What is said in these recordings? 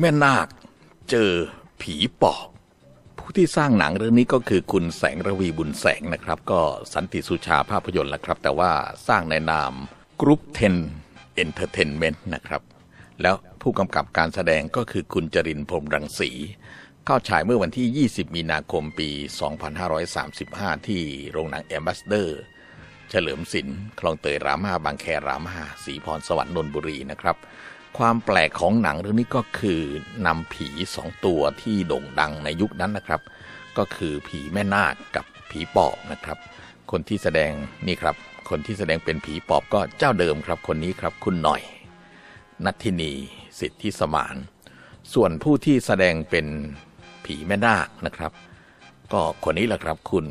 แม่นาค เจอผีปอบ ผู้ที่สร้างหนังเรื่องนี้ก็คือคุณแสงระวีบุญแสงนะครับ ก็สันติสุชาภาพยนตร์ละครับ แต่ว่าสร้างในนามกรุ๊ป10 Entertainment นต์นะครับ แล้วผู้กำกับการแสดงก็คือคุณจรินพรมรังสี เข้าฉายเมื่อวันที่ 20 มีนาคมปี 2535 ที่โรงหนังแอมบ s สเดอร์ เฉลิมศิลป์คลองเตยรามาบางแครามาสีพรสวรรค์นนทบุรีนะครับ ความแปลกของหนังเรื่องนี้ก็คือนำผีสองตัวที่โด่งดังในยุคนั้นนะครับ ก็คือผีแม่นาคกับผีปอบนะครับ คนที่แสดงนี่ครับ คนที่แสดงเป็นผีปอบก็เจ้าเดิมครับ คนนี้ครับคุณหน่อย นัทธินี สิทธิสมาน ส่วนผู้ที่แสดงเป็นผีแม่นาคนะครับ ก็คนนี้แหละครับคุณ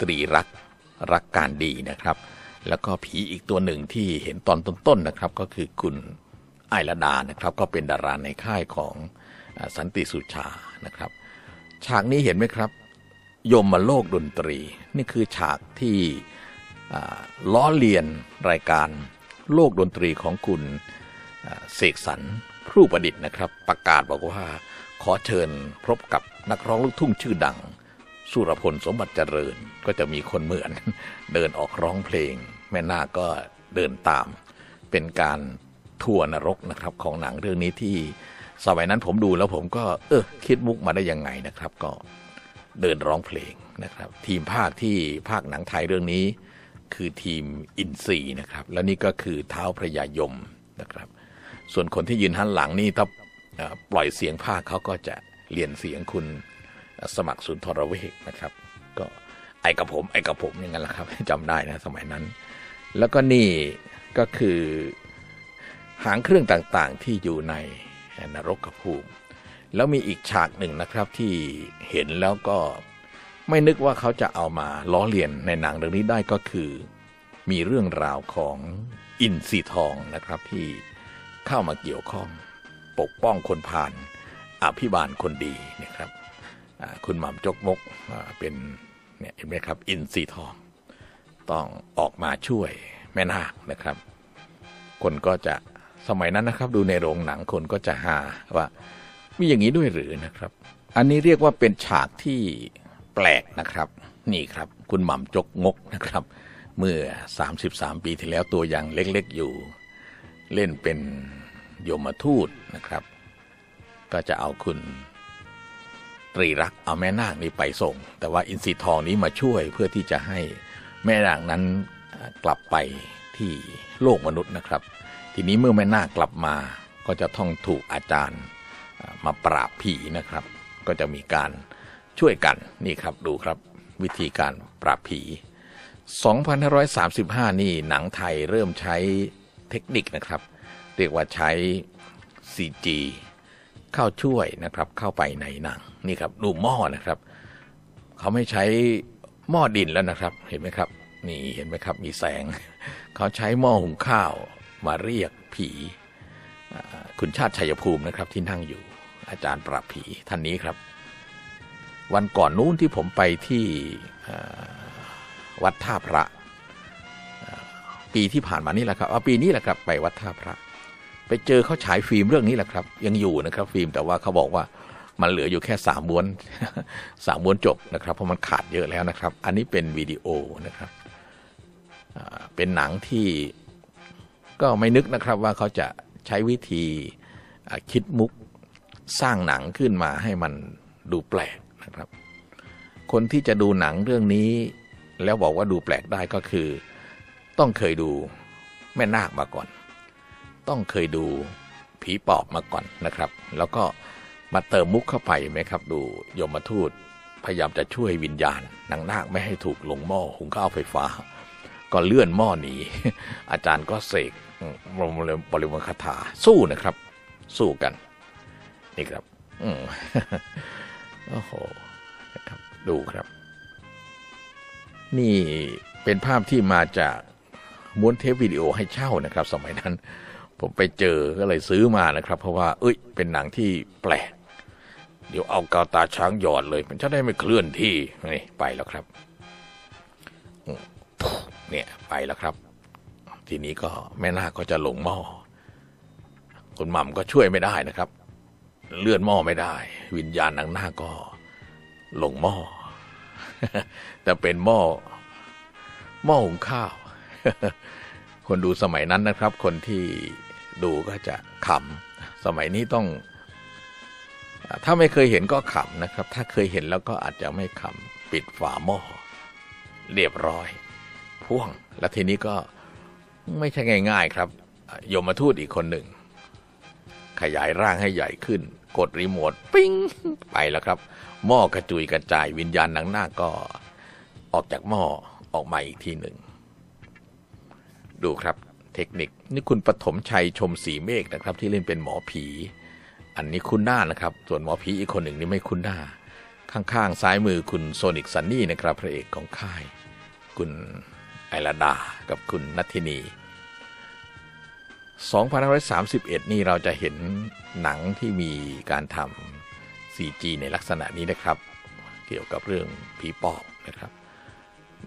ตรีรักรักการดีนะครับ แล้วก็ผีอีกตัวหนึ่งที่เห็นตอนต้นๆนะครับ ก็คือคุณ ไอระดานะครับ ก็เป็นดาราในค่ายของสันติสุชานะครับ ฉากนี้เห็นไหมครับ ยมมาโลกดนตรี นี่คือฉากที่ล้อเลียนรายการโลกดนตรีของคุณเสกสรรพรู่ประดิษฐ์นะครับ ประกาศบอกว่าขอเชิญพบกับนักร้องลูกทุ่งชื่อดัง สุรพลสมบัติเจริญก็จะมีคนเหมือน เดินออกร้องเพลง แม่นาคก็เดินตาม เป็นการ ทัวร์นรกนะครับของหนังเรื่องนี้ที่สมัยนั้นผมดูแล้วผมก็ เออคิดมุกมาได้ยังไงนะครับ ก็เดินร้องเพลงนะครับ ทีมภาคที่ภาคหนังไทยเรื่องนี้ คือทีมอินซีนะครับ และนี่ก็คือเท้าพระยายมนะครับ ส่วนคนที่ยืนหันหลังนี่ถ้าเอ่อปล่อยเสียงภาคเขาก็จะเรียนเสียงคุณสมัครศูนย์ทรเวกนะครับ ก็ไอ้กับผมไอ้กับผมอย่างนั้นแหละครับจำได้นะสมัยนั้น แล้วก็นี่ก็คือ หางเครื่องต่างๆที่อยู่ในนรกภูมิ แล้วมีอีกฉากหนึ่งนะครับที่เห็นแล้วก็ไม่นึกว่าเขาจะเอามาล้อเลียนในหนังเรื่องนี้ได้ก็คือ มีเรื่องราวของอินทรีทองนะครับที่เข้ามาเกี่ยวข้อง ปกป้องคนผ่านอภิบาลคนดีนะครับคุณหม่ำจกมกเป็นเนี่ยเห็นไหมครับ อินทรีทอง ต้องออกมาช่วยแม่นาคนะครับ คนก็จะ สมัยนั้นนะครับ ดูในโรงหนังคนก็จะหาว่า มีอย่างนี้ด้วยหรือนะครับ อันนี้เรียกว่าเป็นฉากที่แปลกนะครับ นี่ครับ คุณหม่ำจกงกนะครับ เมื่อ 33 ปีที่แล้วตัวยังเล็กๆอยู่ เล่นเป็นโยมทูตนะครับ ก็จะเอาคุณตรีรักเอาแม่นาคนี้ไปส่ง แต่ว่าอินทรีทองนี้มาช่วยเพื่อที่จะให้แม่นาคนั้นกลับไปที่โลกมนุษย์นะครับ ทีนี้เมื่อแม่นาคกลับมา ก็จะต้องถูกอาจารย์มาปราบผีนะครับ ก็จะมีการช่วยกันนี่ครับดูครับวิธีการปราบผี 2535 นี่หนังไทยเริ่มใช้เทคนิคนะครับ เรียกว่าใช้ CG เข้าช่วยนะครับเข้าไปในหนังนี่ครับดูหม้อนะครับ เขาไม่ใช้หม้อดินแล้วนะครับ เห็นไหมครับ นี่เห็นไหมครับมีแสง เขาใช้หม้อหุงข้าว มาเรียกผีคุณชาติชัยภูมินะครับที่นั่งอยู่ อาจารย์ปราบผีท่านนี้ครับ วันก่อนนู้นที่ผมไปที่วัดท่าพระ ปีที่ผ่านมานี่แหละครับเอาปีนี้แหละครับ ไปวัดท่าพระ ไปเจอเขาฉายฟิล์มเรื่องนี้แหละครับ ยังอยู่นะครับฟิล์มแต่ว่าเขาบอกว่ามันเหลืออยู่แค่สามม้วนสามม้วนจบนะครับเพราะมันขาดเยอะแล้วนะครับ อันนี้เป็นวิดีโอนะครับเป็นหนังที่ ก็ไม่นึกนะครับว่าเขาจะใช้วิธีคิดมุกสร้างหนังขึ้นมาให้มันดูแปลกนะครับ คนที่จะดูหนังเรื่องนี้ แล้วบอกว่าดูแปลกได้ก็คือ ต้องเคยดูแม่นาคมาก่อน ต้องเคยดูผีปอบมาก่อนนะครับ แล้วก็มาเติมมุกเข้าไปไหมครับ ดูยมทูตพยายามจะช่วยวิญญาณนางนาคไม่ให้ถูกลงหม้อหุงข้าวไฟฟ้า ก็เลื่อนหม้อหนี อาจารย์ก็เสกบรมบริวารคาถาสู้นะครับ สู้กัน นี่ครับโอ้โหนะครับ ดูครับ นี่เป็นภาพที่มาจากม้วนเทปวิดีโอให้เช่านะครับ สมัยนั้น ผมไปเจอก็เลยซื้อมานะครับ เพราะว่า เอ้ย เป็นหนังที่แปลก เดี๋ยวเอากาวตาช้างหยอดเลย มันจะได้ไม่เคลื่อนที่นี่ไปแล้วครับ เนี่ยไปแล้วครับ ทีนี้ก็แม่นาคก็จะลงหม้อคุณหม่ำก็ช่วยไม่ได้นะครับ เลื่อนหม้อไม่ได้ วิญญาณนางนาคก็ลงหม้อแต่เป็นหม้อหม้อหุงข้าว คนดูสมัยนั้นนะครับ คนที่ดูก็จะขำสมัยนี้ต้อง ถ้าไม่เคยเห็นก็ขำนะครับ ถ้าเคยเห็นแล้วก็อาจจะไม่ขำปิดฝาหม้อเรียบร้อย พ่วง แล้วทีนี้ก็ไม่ใช่ง่าย ๆครับยมทูตอีกคนหนึ่ง ขยายร่างให้ใหญ่ขึ้น กดรีโมทปิ้งไปแล้วครับ หม้อกระจุยกระจายวิญญาณนางหน้าก็ออกจากหม้อออกมาอีกทีหนึ่ง ดูครับเทคนิคนี่คุณปฐมชัยชมสีเมฆนะครับ ที่เล่นเป็นหมอผี อันนี้คุ้นหน้านะครับ ส่วนหมอผีอีกคนหนึ่งนี่ไม่คุ้นหน้า ข้างๆ ซ้ายมือคุณโซนิกซันนี่นะครับ พระเอกของค่าย คุณ อราดา กับคุณนัทธินี2531 นี่เราจะเห็นหนังที่มีการทำ 4G ในลักษณะนี้นะครับ เกี่ยวกับเรื่องผีปอบนะครับ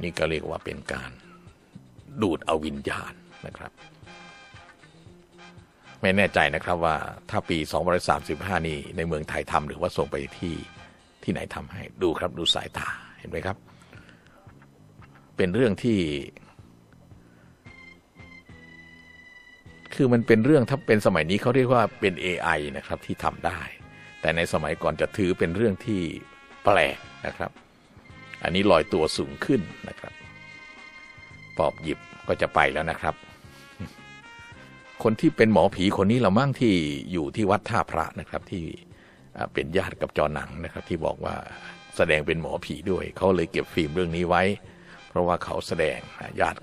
นี่ก็เรียกว่าเป็นการดูดเอาวิญญาณนะครับ ไม่แน่ใจนะครับว่าถ้าปี2535 นี่ในเมืองไทยทำหรือว่าส่งไปที่ที่ไหนทำให้ดูครับดูสายตาเห็นไหมครับ เป็นเรื่องที่ คือมันเป็นเรื่องถ้าเป็นสมัยนี้เขาเรียกว่าเป็น AI นะครับที่ทำได้ แต่ในสมัยก่อนจะถือเป็นเรื่องที่แปลกนะครับ อันนี้ลอยตัวสูงขึ้นนะครับ ปอบหยิบก็จะไปแล้วนะครับ คนที่เป็นหมอผีคนนี้เรามั่งที่อยู่ที่วัดท่าพระนะครับที่เป็นญาติกับจอหนังนะครับ ที่บอกว่าแสดงเป็นหมอผีด้วย เขาเลยเก็บฟิล์มเรื่องนี้ไว้ ราะว่าเขาแสดงญาติ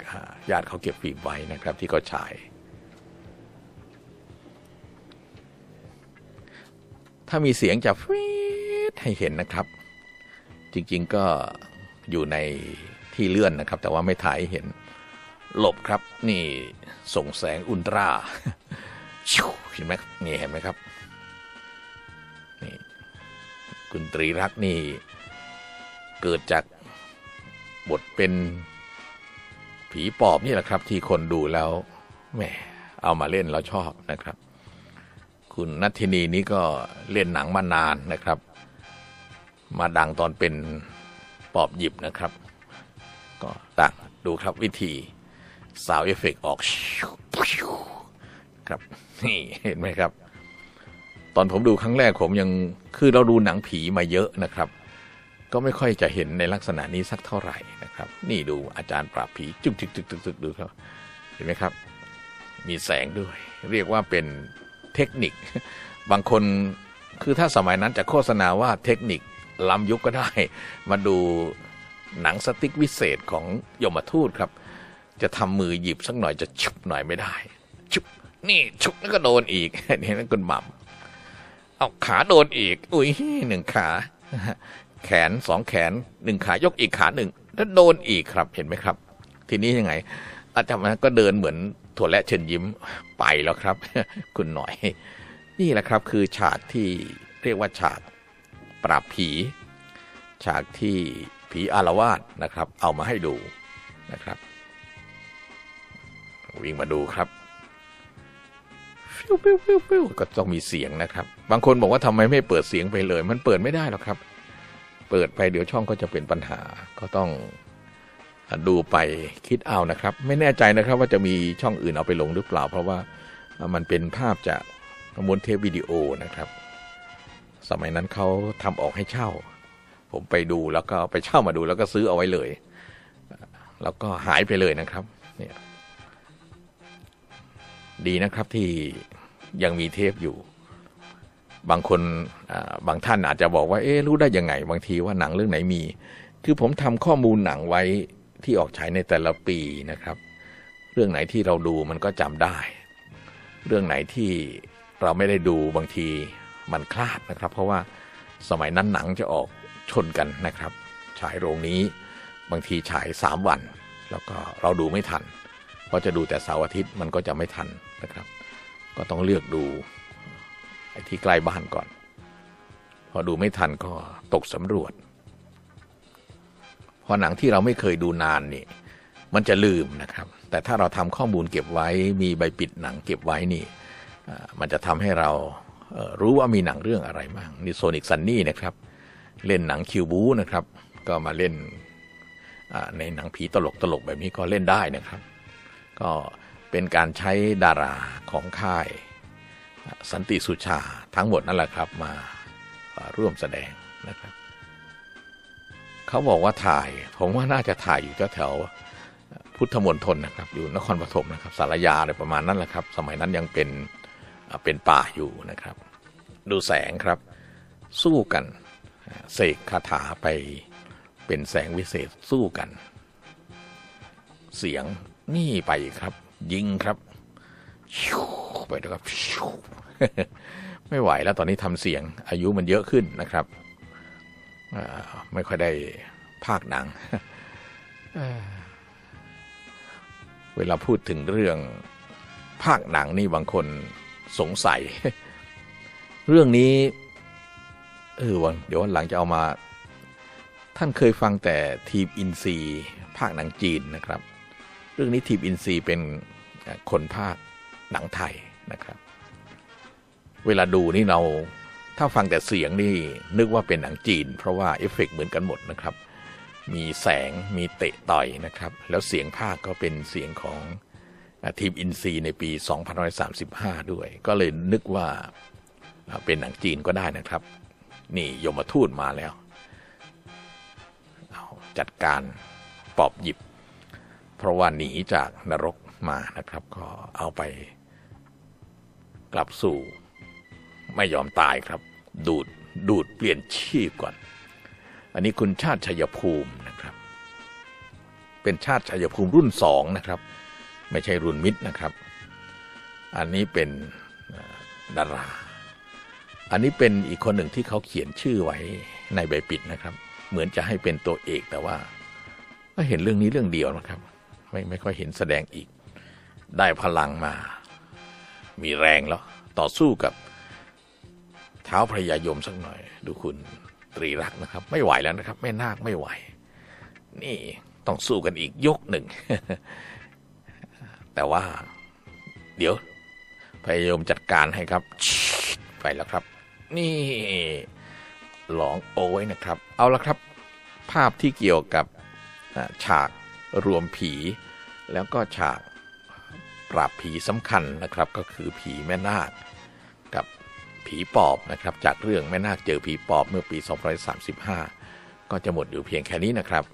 ญาติเขาเก็บฟิล์มไว้นะครับ ที่เขาฉายถ้ามีเสียงจะฟีดให้เห็นนะครับ จริงๆก็อยู่ในที่เลื่อนนะครับ แต่ว่าไม่ถ่ายหเห็นหลบครับ นี่ส่งแสงอุลตราชิวเห็นไหมนี่เห็นไหมครับนี่คุณตรีรักนี่ เกิดจาก บทเป็นผีปอบนี่แหละครับ ที่คนดูแล้วแหมเอามาเล่นแล้วชอบนะครับ คุณนัทธินีนี่ก็เล่นหนังมานานนะครับ มาดังตอนเป็นปอบหยิบนะครับ ก็ดังดูครับวิธีสาวเอฟเฟกออกครับนี่เห็นไหมครับ ตอนผมดูครั้งแรกผมยังคือเราดูหนังผีมาเยอะนะครับ ก็ไม่ค่อยจะเห็นในลักษณะนี้สักเท่าไหร่นะครับ นี่ดูอาจารย์ปราบผีจุกจิกจึกจึกดูครับ เห็นไหมครับ มีแสงด้วย เรียกว่าเป็นเทคนิค บางคนคือถ้าสมัยนั้นจะโฆษณาว่าเทคนิคล้ำยุคก็ได้ มาดูหนังสติ๊กวิเศษของยมทูตครับ จะทำมือหยิบสักหน่อยจะชุบหน่อยไม่ได้ ชุบนี่ชุบแล้วก็โดนอีกนี่นั่นคุณหม่ำเอาขาโดนอีก อุ้ยหนึ่งขา แขนสองแขนหนึ่งขายกอีกขาหนึ่งแล้วโดนอีกครับเห็นไหมครับ ทีนี้ยังไง อาจารย์ก็เดินเหมือนถั่วและเชิญยิ้มไปแล้วครับ คุณหน่อย นี่แหละครับคือฉากที่เรียกว่าฉากปราบผี ฉากที่ผีอารวาสนะครับ เอามาให้ดูนะครับ วิ่งมาดูครับฟิวฟิวฟิวฟิวก็ต้องมีเสียงนะครับ บางคนบอกว่าทำไมไม่เปิดเสียงไปเลย มันเปิดไม่ได้หรอกครับ เปิดไปเดี๋ยวช่องก็จะเป็นปัญหาก็ต้องดูไปคิดเอานะครับ ไม่แน่ใจนะครับว่าจะมีช่องอื่นเอาไปลงหรือเปล่า เพราะว่ามันเป็นภาพจากม้วนเทปวิดีโอนะครับ สมัยนั้นเขาทำออกให้เช่า ผมไปดูแล้วก็ไปเช่ามาดูแล้วก็ซื้อเอาไว้เลย แล้วก็หายไปเลยนะครับเนี่ยดีนะครับที่ยังมีเทปอยู่ บางคนบางท่านอาจจะบอกว่าเอ๊รู้ได้ยังไง บางทีว่าหนังเรื่องไหนมี คือผมทำข้อมูลหนังไว้ที่ออกฉายในแต่ละปีนะครับ เรื่องไหนที่เราดูมันก็จำได้ เรื่องไหนที่เราไม่ได้ดูบางทีมันคลาดนะครับ เพราะว่าสมัยนั้นหนังจะออกชนกันนะครับ ฉายโรงนี้บางทีฉายสามวัน แล้วก็เราดูไม่ทัน เพราะจะดูแต่เสาร์อาทิตย์มันก็จะไม่ทันนะครับ ก็ต้องเลือกดู ไอ้ที่ใกล้บ้านก่อน พอดูไม่ทันก็ตกสำรวจ พอหนังที่เราไม่เคยดูนานนี่มันจะลืมนะครับ แต่ถ้าเราทำข้อมูลเก็บไว้ มีใบปิดหนังเก็บไว้นี่ มันจะทำให้เรารู้ว่ามีหนังเรื่องอะไรบ้างนี่โซนิกซันนี่นะครับ เล่นหนังคิวบูนะครับ ก็มาเล่นในหนังผีตลกตลกๆแบบนี้ก็เล่นได้นะครับ ก็เป็นการใช้ดาราของค่าย สันติสุชาทั้งหมดนั่นแหละครับมาร่วมแสดงนะครับเขาบอกว่าถ่าย ผมว่าน่าจะถ่ายอยู่แถวพุทธมณฑลนะครับ อยู่นครปฐมนะครับสารยาอะไรประมาณนั้นแหละครับ สมัยนั้นยังเป็นเป็นป่าอยู่นะครับ ดูแสงครับ สู้กันเสกคาถาไปเป็นแสงวิเศษสู้กัน เสียงนี่ไปครับ ยิงครับ ไปแล้วครับไม่ไหวแล้วตอนนี้ทำเสียงอายุมันเยอะขึ้นนะครับไม่ค่อยได้ภาคหนังเวลาพูดถึงเรื่องภาคหนังนี่บางคนสงสัย เรื่องนี้เออวันเดี๋ยววันหลังจะเอามา ท่านเคยฟังแต่ทีมอินซีภาคหนังจีนนะครับ เรื่องนี้ทีมอินซีเป็นคนภาค หนังไทยนะครับ เวลาดูนี่เราถ้าฟังแต่เสียงนี่นึกว่าเป็นหนังจีน เพราะว่าเอฟเฟกต์เหมือนกันหมดนะครับ มีแสงมีเตะต่อยนะครับ แล้วเสียงภาคก็เป็นเสียงของทีมอินซีในปี 2535 ด้วย ก็เลยนึกว่าเป็นหนังจีนก็ได้นะครับ นี่ยมทูตมาแล้ว จัดการปอบหยิบ เพราะว่าหนีจากนรก มานะครับ ก็เอาไป กลับสู่ ไม่ยอมตายครับ ดูดดูดเปลี่ยนชีพก่อน อันนี้คุณชาติชัยภูมินะครับ เป็นชาติชัยภูมิรุ่นสองนะครับ ไม่ใช่รุ่นมิตรนะครับ อันนี้เป็นดารา อันนี้เป็นอีกคนหนึ่งที่เขาเขียนชื่อไว้ในใบปิดนะครับ เหมือนจะให้เป็นตัวเอกแต่ว่า ก็เห็นเรื่องนี้เรื่องเดียวนะครับ ไม่ไม่ค่อยเห็นแสดงอีก ได้พลังมา มีแรงแล้ว ต่อสู้กับเท้าพระยายมสักหน่อย ดูคุณตรีรักนะครับ ไม่ไหวแล้วนะครับแม่นาคไม่ไหว นี่ต้องสู้กันอีกยกหนึ่ง แต่ว่า เดี๋ยวพยายมจัดการให้ครับ ไปแล้วครับ นี่หลองโอ้ยนะครับ เอาละครับ ภาพที่เกี่ยวกับฉากรวมผี แล้วก็ฉาก ปราบผีสำคัญนะครับ ก็คือผีแม่นาคกับผีปอบนะครับ จากเรื่องแม่นาคเจอผีปอบเมื่อปี 2535 ก็จะหมดอยู่เพียงแค่นี้นะครับ